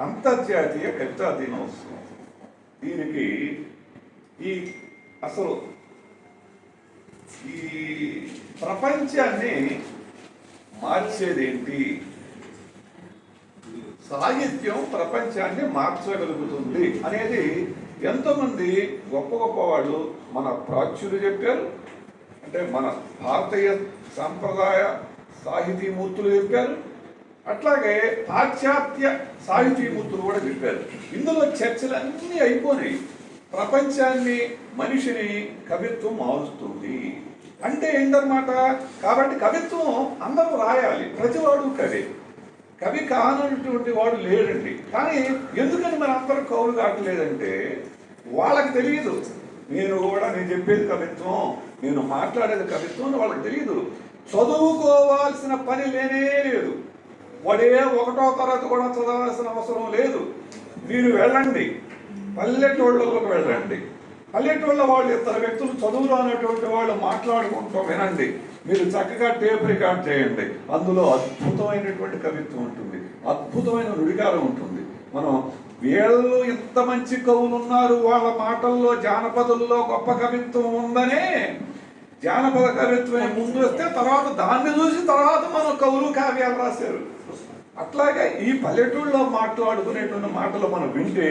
అంతర్జాతీయ కవితా దినోత్సవం దీనికి ఈ అసలు ఈ ప్రపంచాన్ని మార్చేదేంటి? సాహిత్యం ప్రపంచాన్ని మార్చగలుగుతుంది అనేది ఎంతోమంది గొప్ప గొప్ప వాళ్ళు మన ప్రాచ్యులు చెప్పారు. అంటే మన భారతీయ సాంప్రదాయ సాహితీమూర్తులు చెప్పారు. అట్లాగే పాశ్చాత్య సాహితీమూర్తులు కూడా చెప్పారు. ఇందులో చర్చలు అన్నీ అయిపోయినాయి. ప్రపంచాన్ని మనిషిని కవిత్వం మారుస్తుంది. అంటే ఏంటన్నమాట? కాబట్టి కవిత్వం అందరూ రాయాలి. ప్రతివాడు కవి. కవి కానటువంటి వాడు లేడండి. కానీ ఎందుకని మన అందరూ కవులు కావట్లేదంటే వాళ్ళకి తెలియదు నేను కూడా నేను చెప్పేది కవిత్వం నేను మాట్లాడేది కవిత్వం అని వాళ్ళకి తెలియదు చదువుకోవాల్సిన పని లేనే లేదు. ఒడే ఒకటో తరగతి కూడా చదవాల్సిన అవసరం లేదు. మీరు వెళ్ళండి. పల్లెటూళ్ళలోకి వెళ్ళండి. పల్లెటూళ్ళ వాళ్ళు ఇద్దరు వ్యక్తులు చదువులో అనేటువంటి వాళ్ళు మాట్లాడుకుంటూ వినండి. మీరు చక్కగా టేప్ రికార్డ్ చేయండి. అందులో అద్భుతమైనటువంటి కవిత్వం ఉంటుంది. అద్భుతమైన నుడికారం ఉంటుంది. మనం వీళ్ళు ఇంత మంచి కవులు ఉన్నారు. వాళ్ళ మాటల్లో జానపదుల్లో గొప్ప కవిత్వం ఉందనే జానపద కవిత్వం ముందు వస్తే తర్వాత దాన్ని చూసి తర్వాత మనం కవులు కావ్యాలు రాశారు. అట్లాగే ఈ పల్లెటూళ్ళలో మాట్లాడుకునేటువంటి మాటలు మనం వింటే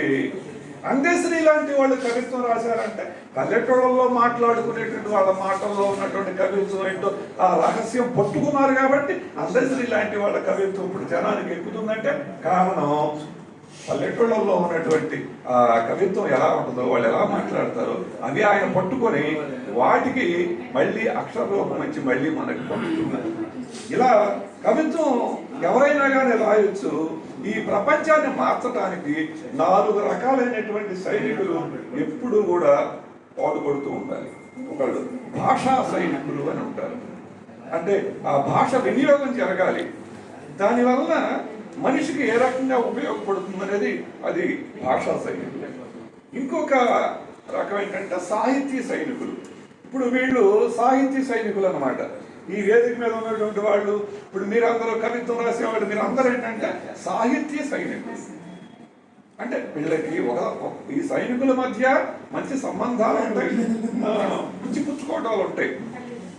అందేశ్రీ లాంటి వాళ్ళు కవిత్వం రాశారంటే పల్లెటూళ్ళలో మాట్లాడుకునేటువంటి వాళ్ళ మాటల్లో ఉన్నటువంటి కవిత్వం ఏంటో ఆ రహస్యం పట్టుకున్నారు కాబట్టి అందేశ్రీ లాంటి వాళ్ళ కవిత్వం ఇప్పుడు జనానికి ఎక్కుతుందంటే కారణం పల్లెటూళ్ళల్లో ఉన్నటువంటి కవిత్వం ఎలా ఉంటుందో వాళ్ళు ఎలా మాట్లాడతారో అవి ఆయన పట్టుకొని వాటికి మళ్ళీ అక్షర రూపం వచ్చి మళ్ళీ మనకి పంపుతున్నారు. ఇలా కవిత్వం ఎవరైనా కానీ రాయొచ్చు. ఈ ప్రపంచాన్ని మార్చడానికి నాలుగు రకాలైనటువంటి సైనికులు ఎప్పుడూ కూడా పాల్పడుతూ ఉండాలి. ఒకళ్ళు భాషా సైనికులు అని ఉంటారు. అంటే ఆ భాష వినియోగం జరగాలి. దానివల్ల మనిషికి ఏ రకంగా ఉపయోగపడుతుంది అనేది అది భాషా సైనికులు. ఇంకొక రకం ఏంటంటే సాహితీ సైనికులు. ఇప్పుడు వీళ్ళు సాహితీ సైనికులు అన్నమాట. ఈ వేదిక మీద ఉన్నటువంటి వాళ్ళు ఇప్పుడు మీరందరూ కవిత్వం రాసేవాళ్ళు మీరు అందరూ ఏంటంటే సాహిత్య సైనికులు. అంటే వీళ్ళకి ఒక ఈ సైనికుల మధ్య మంచి సంబంధాలు ఉంటాయి. ఆ, పుచ్చిపుచ్చుకోవటాలు ఉంటాయి.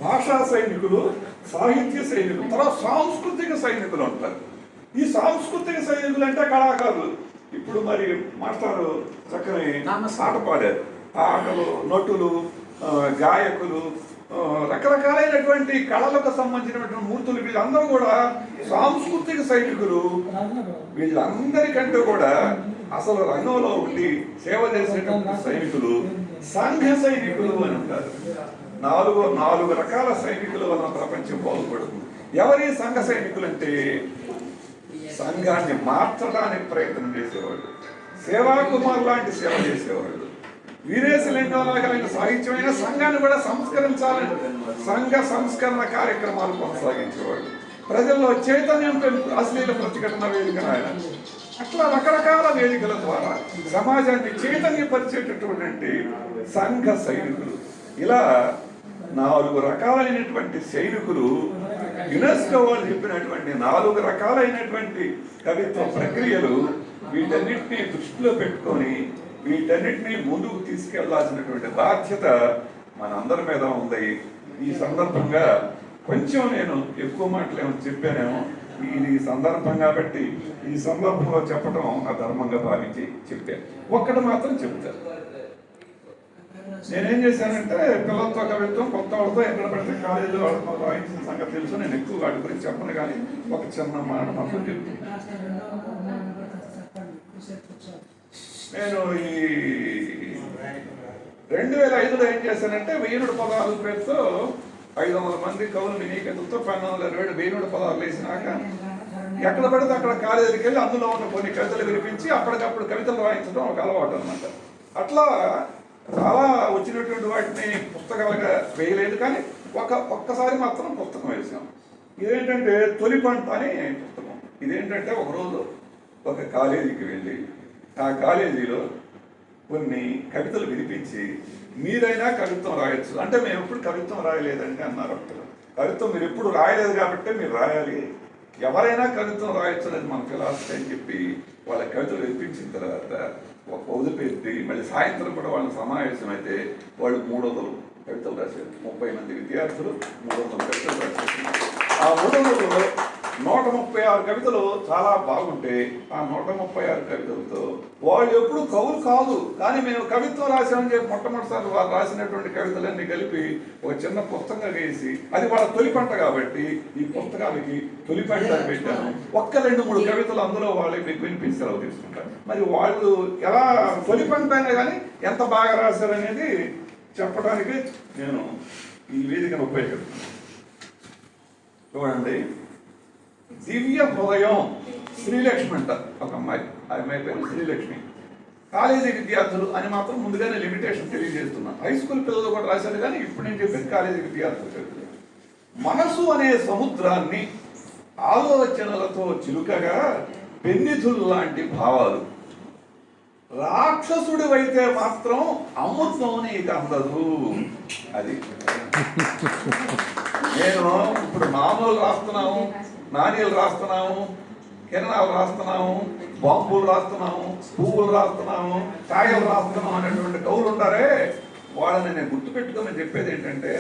భాషా సైనికులు సాహిత్య సైనికులు తర్వాత సాంస్కృతిక సైనికులు ఉంటారు ఈ సాంస్కృతిక సైనికులు అంటే కళాకారులు. ఇప్పుడు మరి మాస్టారు చక్కని ఆట పాడారు. ఆటలు నటులు గాయకులు రకరకాలైనటువంటి కళలకు సంబంధించినటువంటి మూర్తులు వీళ్ళందరూ కూడా సాంస్కృతిక సైనికులు. వీళ్ళందరికంటే కూడా అసలు రంగంలో ఉండి సేవ చేసేటువంటి సైనికులు సంఘ సైనికులు అని ఉంటారు. నాలుగు నాలుగు రకాల సైనికుల వలన ప్రపంచం బాగుపడుతుంది. ఎవరి సంఘ సైనికులు అంటే సంఘాన్ని మార్చడానికి ప్రయత్నం చేసేవాళ్ళు సేవా కుమార్ లాంటి సేవ చేసేవాళ్ళు వీరేశలింగం సాహిత్యమైన సంఘాన్ని కూడా సంస్కరించాలని సంఘ సంస్కరణ కార్యక్రమాలు కొనసాగించేవాళ్ళు ప్రజల్లో చైతన్యం పెంపు అశ్లీల ప్రతిఘటన వేదిక ఆయన. అట్లా రకరకాల వేదికల ద్వారా సమాజాన్ని చైతన్యపరిచేటటువంటి సంఘ సైనికులు. ఇలా నాలుగు రకాలైనటువంటి సైనికులు యునెస్కో వాళ్ళు చెప్పినటువంటి నాలుగు రకాలైనటువంటి కవిత్వ ప్రక్రియలు వీటన్నిటిని దృష్టిలో పెట్టుకొని వీటన్నిటిని ముందుకు తీసుకెళ్ళాల్సినటువంటి బాధ్యత మనందరి మీద ఉంది. ఈ సందర్భంగా కొంచెం నేను ఎక్కువ మాటలేమో చెప్పానేమో ఇది సందర్భం కాబట్టి ఈ సందర్భంలో చెప్పడం నా ధర్మంగా భావించి చెప్పాను. ఒక్కటి మాత్రం చెప్తాను. నేనేం చేశానంటే పిల్లలతో కవిత్వం కొత్త వాళ్ళతో ఎక్కడ పడితే కాలేజీలో వాళ్ళతో రాయించిన సంగతి తెలుసు. నేను ఎక్కువ వాటి గురించి చెప్పను కానీ ఒక చిన్న మాట మాత్రం నేను ఈ రెండు వేల ఐదులో ఏం చేశానంటే వెయ్యినుడు పదాలు పేరుతో ఐదు వందల మంది కవులు వినీకతలతో పన్నెండు వందల ఇరవై ఏడు వెయ్యినుడు పదాలు వేసినాక ఎక్కడ పడితే అక్కడ కాలేజీకి వెళ్ళి అందులో ఉన్న కొన్ని కవితలు వినిపించి అప్పటికప్పుడు కవితలు వాయించడం ఒక అలవాటు అనమాట అట్లా చాలా వచ్చినటువంటి వాటిని పుస్తకాలుగా వేయలేదు కానీ ఒక ఒక్కసారి మాత్రం పుస్తకం వేసాం. ఇదేంటంటే తొలి పంట అని పుస్తకం. ఇదేంటంటే ఒకరోజు ఒక కాలేజీకి వెళ్ళి ఆ కాలేజీలో కొన్ని కవితలు వినిపించి మీరైనా కవిత్వం రాయొచ్చు. అంటే మేము ఎప్పుడు కవిత్వం రాయలేదండి అన్నారు అప్పుడు కవిత్వం మీరు ఎప్పుడు రాయలేదు కాబట్టి మీరు రాయాలి. ఎవరైనా కవిత్వం రాయొచ్చు అనేది మన ఫిలాసఫీ అని చెప్పి వాళ్ళ కవితలు వినిపించిన తర్వాత వదిలిపెట్టి మళ్ళీ సాయంత్రం కూడా వాళ్ళ సమావేశం అయితే వాళ్ళు మూడు వందలు కవితలు రాశారు. ముప్పై మంది విద్యార్థులు మూడు వందలు కవితలు రాశారు. ఆ మూడు వందలు నూట ముప్పై ఆరు కవితలు చాలా బాగుంటే ఆ నూట ముప్పై ఆరు కవితలతో వాళ్ళు ఎప్పుడు కవులు కాదు. కానీ మేము కవిత్వం రాసామని చెప్పి మొట్టమొదటిసారి వాళ్ళు రాసినటువంటి కవితలన్నీ కలిపి ఒక చిన్న పుస్తకంగా వేసి అది వాళ్ళ తొలి పంట కాబట్టి ఈ పుస్తకాలకి తొలి పంట అని పెట్టాను. ఒక్క రెండు మూడు కవితలు అందులో వాళ్ళకి మీకు వినిపించి సెలవు తీసుకుంటారు. మరి వాళ్ళు ఎలా తొలి పంట అయినా కానీ ఎంత బాగా రాశారనేది చెప్పడానికి నేను ఈ వేదికను ఉపయోగిస్తాను చూడండి. దివ్య హృదయం. శ్రీలక్ష్మి అంట. ఒక అమ్మాయి. ఆ అమ్మాయి పేరు శ్రీలక్ష్మి. కాలేజీ విద్యార్థులు అని మాత్రం ముందుగానే లిమిటేషన్ తెలియజేస్తున్నాను హై స్కూల్ పిల్లలు కూడా రాశారు కానీ ఇప్పుడు నేను చెప్పేది కాలేజీ విద్యార్థులు చదువుతున్నారు. మనసు అనే సముద్రాన్ని ఆలోచనలతో చిలుకగా పెన్నిధులు లాంటి భావాలు. రాక్షసుడివైతే మాత్రం అమృతం నీకు అందదు అది. నేను ఇప్పుడు మామూలు రాస్తున్నాము నాణ్యాలు రాస్తున్నాము కిరణాలు రాస్తున్నాము బాంబులు రాస్తున్నాము పువ్వులు రాస్తున్నాము కాయలు రాస్తున్నాము అనేటువంటి కవులు ఉంటారే. వాళ్ళని నేను గుర్తుపెట్టుకోమని చెప్పేది ఏంటంటే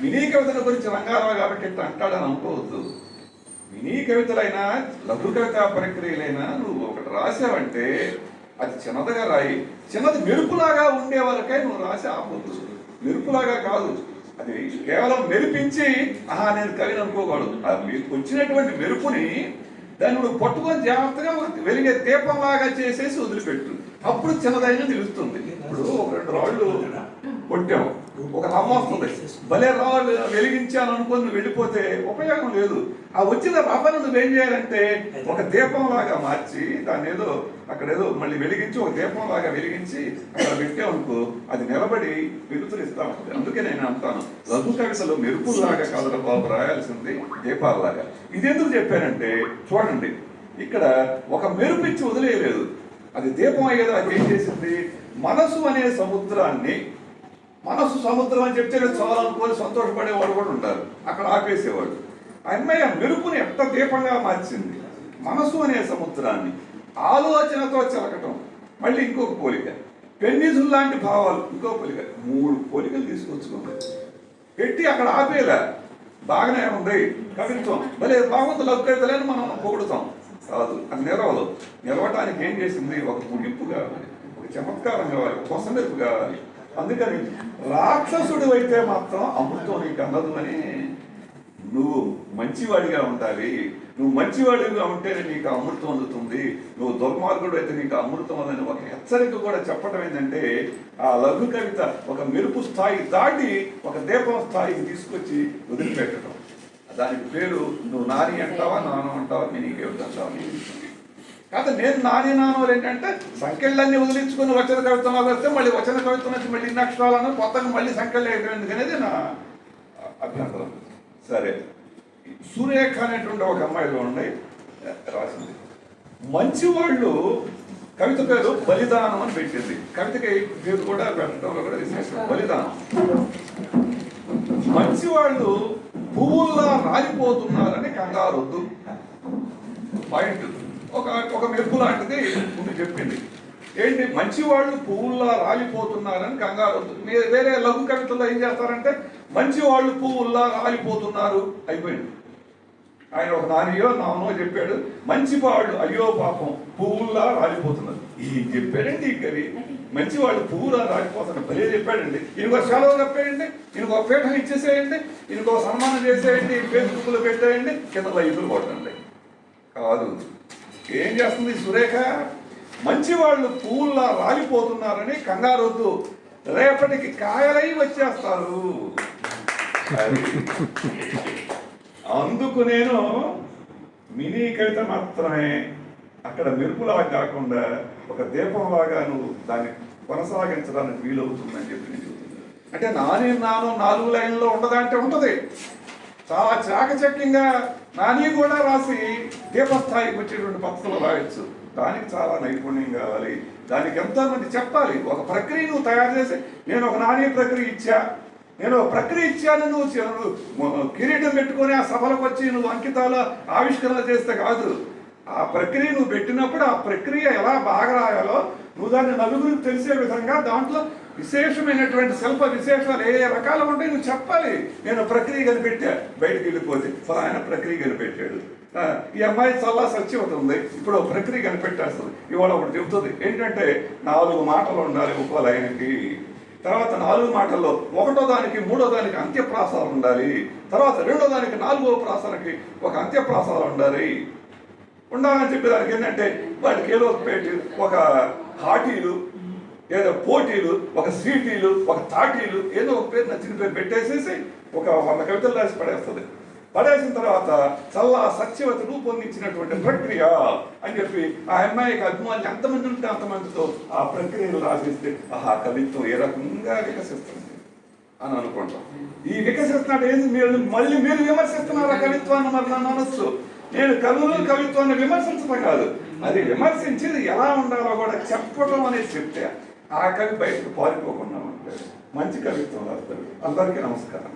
మినీ కవితల గురించి రంగారావు కాబట్టి ఇట్లా అంటాడని అనుకోవద్దు. మినీ కవితలైనా లఘు కవిత ప్రక్రియలైనా నువ్వు ఒకటి రాసావంటే అది చిన్నదిగా రాయి. చిన్నది మెరుపులాగా ఉండే వరకే నువ్వు రాసి ఆపొద్దు. మెరుపులాగా కాదు. అది కేవలం మెరిపించి ఆహా నేను కవిని అనుకోకూడదు. వచ్చినటువంటి మెరుపుని దాన్ని నువ్వు పట్టుకొని జాగ్రత్తగా వెలిగే దీపంలాగా చేసేసి వదిలిపెట్టు. అప్పుడు చిన్నదైన నిలుస్తుంది ఇప్పుడు ఒక రెండు రాళ్ళు కొట్టాము ఒక రవ్వ వస్తుంది భలే రవ్వ వెలిగించాను అనుకుని నువ్వు వెళ్ళిపోతే ఉపయోగం లేదు. ఆ వచ్చిన రవ్వను నువ్వేం చేయాలంటే ఒక దీపంలాగా మార్చి దాన్ని ఏదో అక్కడ ఏదో మళ్ళీ వెలిగించి ఒక దీపంలాగా వెలిగించి అక్కడ పెట్టామనుకో అది నిలబడి వెలుతురు ఇస్తా ఉంటుంది అందుకే నేను అంటాను లఘు కవితలు మెరుపులాగా కాదురా బాబు రాయాల్సింది దీపాలలాగా. ఇది ఎందుకు చెప్పానంటే చూడండి ఇక్కడ ఒక మెరుపు ఇచ్చి వదిలేయలేదు. అది దీపం అయ్యేది అది ఏం చేసింది మనసు అనే సముద్రాన్ని మనసు సముద్రం అని చెప్తే చాలా సంతోషపడేవాడు కూడా ఉంటారు. అక్కడ ఆపేసేవాడు. ఆ అమ్మాయి ఆ మెరుపుని ఎంత దీపంగా మార్చింది. మనసు అనే సముద్రాన్ని. ఆలోచనతో చిలకటం. మళ్ళీ ఇంకొక పోలిక. పెన్నిధులు లాంటి భావాలు. ఇంకో పోలిక. మూడు పోలికలు తీసుకొచ్చుకున్నాయి పెట్టి అక్కడ ఆపేలా. బాగానే ఉంది. కవిత్వం. భలే బాగుంది లౌకికతలేని మనం పొగుడుతాం. కాదు అది నిలవదు నిలవటానికి ఏం చేసింది? ఒక ముగింపు కావాలి. ఒక చమత్కారం కావాలి. కొసమెరుపు కావాలి. అందుకని రాక్షసుడు అయితే మాత్రం అమృతం నీకు అందదు అని నువ్వు మంచివాడిగా ఉండాలి. నువ్వు మంచివాడిగా ఉంటేనే నీకు అమృతం అందుతుంది. నువ్వు దుర్మార్గుడు అయితే నీకు అమృతం అందని ఒక హెచ్చరిక కూడా చెప్పడం ఏంటంటే ఆ లఘు కవిత ఒక మెరుపు స్థాయి దాటి ఒక దీపం స్థాయికి తీసుకొచ్చి వదిలిపెట్టడం దానికి పేరు నువ్వు నాని అంటావా నాన్న అంటావా నేను నీకేమిటంటావా కాదు నేను నాని ఏంటంటే సంఖ్యలన్నీ వదిలించుకుని వచన కవిత్వం వస్తే మళ్ళీ వచన కవిత్వం వచ్చి మళ్ళీ ఇన్ని అక్షరాలను కొత్తగా మళ్ళీ సంఖ్యలు వేయడం అనేది నా అభ్యంతరం. సరే. సురేఖ అనేటువంటి ఒక అమ్మాయిలో ఉన్నాయి రాసింది. మంచి వాళ్ళు కవిత పేరు బలిదానం అని పెట్టింది. కవితకి పేరు కూడా పెట్టడంలో కూడా విశేషం. బలిదానం. మంచి వాళ్ళు పువ్వుల్లా రాలిపోతున్నారని కంగారొద్దు. పాయింట్ ఒక ఒక మెరుపు లాంటిది ముందు చెప్పింది. ఏంటి? మంచి వాళ్ళు పువ్వుల్లా రాలిపోతున్నారని కంగారు వేరే లఘు కవితల్లో ఏం చేస్తారంటే మంచి వాళ్ళు పువ్వుల్లా రాలిపోతున్నారు. అయిపోయింది. ఆయన ఒక నానియో నానో చెప్పాడు మంచి వాళ్ళు అయ్యో పాపం పువ్వుల్లా రాలిపోతున్నారు. ఈ చెప్పాడండి ఈ కవి. మంచి వాళ్ళు పువ్వులా రాలిపోతున్నారు. భలే చెప్పాడండి. ఈయనకో సెలవు చెప్పేయండి ఈయనకో పీఠం ఇచ్చేసేయండి ఈయనకో సన్మానం చేసేయండి ఫేస్బుక్లో పెట్టేయండి కింద లైఫ్లు కొట్టండి. కాదు. ఏం చేస్తుంది సురేఖ? మంచి వాళ్ళు పూల్లా రాలిపోతున్నారని కంగారొద్దు. రేపటికి కాయలై వచ్చేస్తారు. అందుకు నేను మినీ కవిత మాత్రమే. అక్కడ మెరుపులాగా కాకుండా ఒక దీపంలాగా నువ్వు దాన్ని కొనసాగించడానికి వీలవుతుందని చెప్పి నేను చెబుతున్నాను. అంటే నాని నాను నాలుగు లైన్లో ఉండదంటే ఉంటుంది. చాలా చాకచక్యంగా నాని కూడా రాసి దీపస్థాయికి వచ్చేటువంటి పద్ధతులు రాయొచ్చు. దానికి చాలా నైపుణ్యం కావాలి. దానికి ఎంతోమంది చెప్పాలి. ఒక ప్రక్రియ నువ్వు తయారు చేసి నేను ఒక నాణ్య ప్రక్రియ ఇచ్చా నేను ఒక ప్రక్రియ ఇచ్చాను నువ్వు నువ్వు కిరీటం పెట్టుకొని ఆ సభలకు వచ్చి నువ్వు అంకితాలు ఆవిష్కరణ చేస్తే కాదు. ఆ ప్రక్రియ నువ్వు పెట్టినప్పుడు ఆ ప్రక్రియ ఎలా బాగా రాయాలో నువ్వు దాన్ని నలుగురికి తెలిసే విధంగా దాంట్లో విశేషమైనటువంటి శిల్ప విశేషాలు ఏ రకాలు ఉంటాయి నువ్వు చెప్పాలి. నేను ప్రక్రియ కనిపెట్టా బయటికి వెళ్ళిపోతే ఫలానా ప్రక్రియ కనిపెట్టాడు ఈ అమ్మాయి చల్లా సత్యవత ఉంది. ఇప్పుడు ప్రక్రియ కనిపెట్టేస్తుంది ఇవాళ ఒకటి చెబుతుంది. ఏంటంటే నాలుగు మాటలు ఉండాలి ఒక్కో లైన్కి తర్వాత నాలుగు మాటల్లో ఒకటో దానికి మూడో దానికి అంత్యప్రాసాలు ఉండాలి. తర్వాత రెండో దానికి నాలుగో ప్రాసాలకి ఒక అంత్యప్రాసాలు ఉండాలి. ఉండాలని చెప్పి దానికి ఏంటంటే వాటికి ఏదో పెట్టి ఒక హాటీలు ఏదో పోటీలు ఒక సీటీలు ఒక తాటీలు ఏదో ఒక పేరు నచ్చిన పేరు పెట్టేసేసి ఒక వంద కవితలు రాసి పడేస్తుంది. పడేసిన తర్వాత చల్లా సత్యవత రూపొందించినటువంటి ప్రక్రియ అని చెప్పి ఆ అమ్మాయికి అభిమానులు ఎంతమంది ఉంటే అంతమందితో ఆ ప్రక్రియను రాసిస్తే ఆహా కవిత్వం ఏ రకంగా వికసిస్తుంది అని అనుకుంటాం. ఈ వికసిస్తున్నట్టు ఏంది? మీరు మళ్ళీ మీరు విమర్శిస్తున్నారా కవిత్వాన్ని మరి నన్ను అనొచ్చు నేను కవులు కవిత్వాన్ని విమర్శించడం కాదు. అది విమర్శించేది ఎలా ఉండాలో కూడా చెప్పడం అనేది చెప్తే ఆకలి బయటకు పారిపోకుండా ఉంటాడు మంచి కవిత్వం రాస్తాడు అందరికీ నమస్కారం.